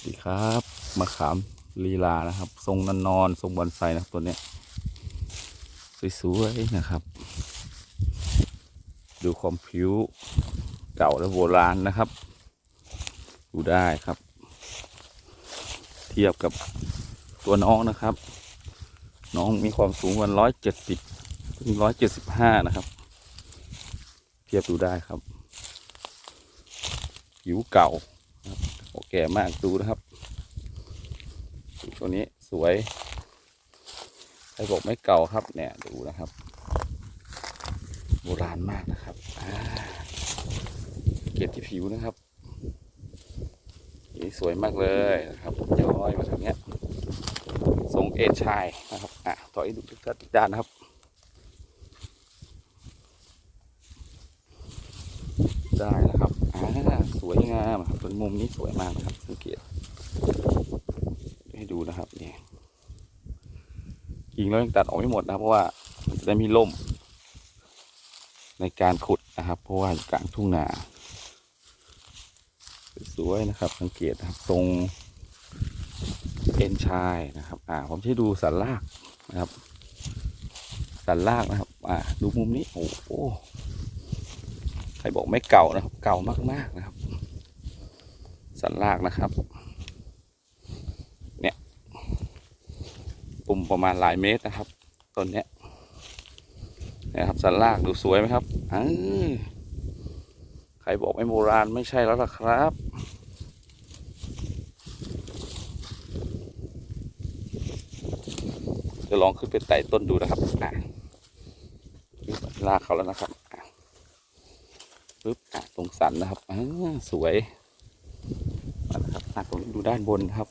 สวัสดีครับมะขามลีลานะครับ ทรงนอนนอนทรงบอนไซนะครับตัวเนี้ยสวยๆนะครับ ดูความผิวเก่าและโบราณนะครับ ดูได้ครับ เทียบกับตัวน้องนะครับ น้องมีความสูงวันร้อยเจ็ดสิบถึงร้อยเจ็ดสิบห้านะครับ เทียบดูได้ครับ ผิวเก่า แก่มากดูนะครับตัวนี้สวยใครบอกไม่เก่าครับเนี่ยดูนะครับ โบราณมากนะครับเกล็ดที่ผิวนะครับนี่สวยมากเลยนะครับย้อยมาทางเนี้ยทรงเอชายนะครับอะต่อให้ดูทุกด้านนะครับได้นะครับอ่าสวยงามครับ นมุมนี้สวยมากนะครับ สังเกต ให้ดูนะครับนี่กิ่งเรายังตัดออกไม่หมดนะครับเพราะว่ามันจะได้มีร่ม ในการขุดนะครับ เพราะว่าอยู่กลางทุ่งนาสวยนะครับ สังเกตนะครับตรงเอ็นชายนะครับ อ่า ผมจะให้ดูสันลากนะครับ สันลากนะครับ อ่า ดูมุมนี้ โอ้โหใครบอกไม่เก่านะครับ เก่ามากๆนะครับ สันลากนะครับ เนี่ย ปุ่มประมาณหลายเมตรนะครับต้นเนี้ยนะครับสันลากดูสวยไหมครับออใครบอกไม่โบราณไม่ใช่แล้วล่ะครับ จะลองขึ้นไปไต่ต้นดูนะครับอะลากเขาแล้วนะครับปึ๊บอะตรงสันนะครับอ่าสวยมานะครับอะ ตรงดูด้านบนครับ